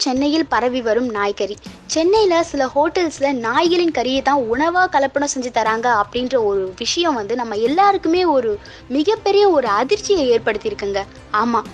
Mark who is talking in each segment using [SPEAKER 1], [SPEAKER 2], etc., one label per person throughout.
[SPEAKER 1] சென்னையில் பரவி வரும் நாய்கறி. சென்னையில் சில ஹோட்டல்ஸில் நாய்களின் கறியை தான் உணவாக கலப்படம் செஞ்சு தராங்க அப்படின்ற ஒரு விஷயம் வந்து நம்ம எல்லாருக்குமே ஒரு மிகப்பெரிய ஒரு அதிர்ச்சியை ஏற்படுத்தியிருக்குங்க. ஆமாம்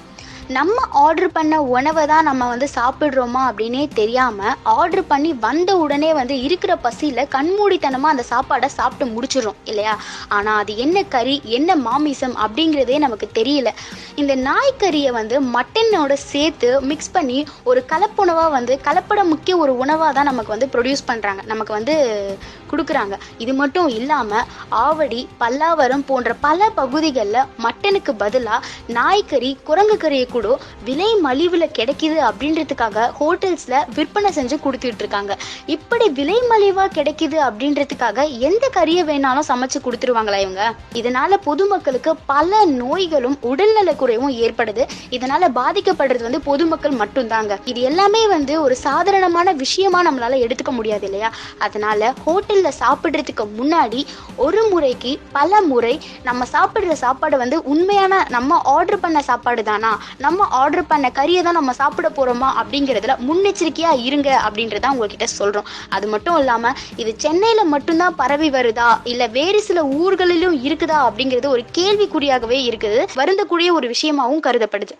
[SPEAKER 1] நம்ம ஆர்டர் பண்ண உணவை தான் நம்ம வந்து சாப்பிட்றோமா அப்படின்னே தெரியாமல் ஆர்டர் பண்ணி வந்த உடனே வந்து இருக்கிற பசியில் கண்மூடித்தனமாக அந்த சாப்பாடை சாப்பிட்டு முடிச்சிடுறோம் இல்லையா? ஆனால் அது என்ன கறி என்ன மாமிசம் அப்படிங்கிறதே நமக்கு தெரியல. இந்த நாய்க்கறியை வந்து மட்டனோட சேர்த்து மிக்ஸ் பண்ணி ஒரு கலப்புணவாக வந்து கலப்பட முக்கிய ஒரு உணவாக தான் நமக்கு வந்து ப்ரொடியூஸ் பண்ணுறாங்க நமக்கு வந்து கொடுக்குறாங்க. இது மட்டும் இல்லாமல் ஆவடி பல்லாவரம் போன்ற பல பகுதிகளில் மட்டனுக்கு பதிலாக நாய்க்கறி குரங்கு கறியை கூட விலை மலிவில் கிடைக்குது அப்படின்றதுக்காக ஹோட்டல்ஸில் விற்பனை செஞ்சு கொடுத்துட்டு இருக்காங்க. இப்படி விலை மலிவாக கிடைக்குது அப்படின்றதுக்காக எந்த கறியை வேணாலும் சமைச்சு கொடுத்துருவாங்களா இவங்க? இதனால பொதுமக்களுக்கு பல நோய்களும் உடல்நல குறைவும் ஏற்படுது. இதனால பாதிக்கப்படுறது வந்து பொதுமக்கள் மட்டும்தாங்க. இது எல்லாமே வந்து ஒரு சாதாரணமான விஷயமா நம்மளால எடுத்துக்க முடியாது இல்லையா? அதனால ஹோட்டல்ல சாப்பிடுறதுக்கு முன்னாடி ஒரு முறைக்கு பல முறை நம்ம சாப்பிடுற சாப்பாடு வந்து உண்மையான நம்ம ஆர்டர் பண்ண சாப்பாடு தானா நம்ம ஆர்டர் பண்ண கறியை தான் நம்ம சாப்பிட போகிறோமா அப்படிங்கிறதுல முன்னெச்சரிக்கையாக இருங்க அப்படின்றத உங்ககிட்ட சொல்கிறோம் அது மட்டும் இல்லாமல் இது சென்னையில் மட்டும்தான் பரவி வருதா? இல்லை வேறு சில ஊர்களிலும் இருக்குதா அப்படிங்கிறது ஒரு கேள்விக்குறியாகவே இருக்குது. வருந்தக்கூடிய ஒரு விஷயமாகவும் கருதப்படுது.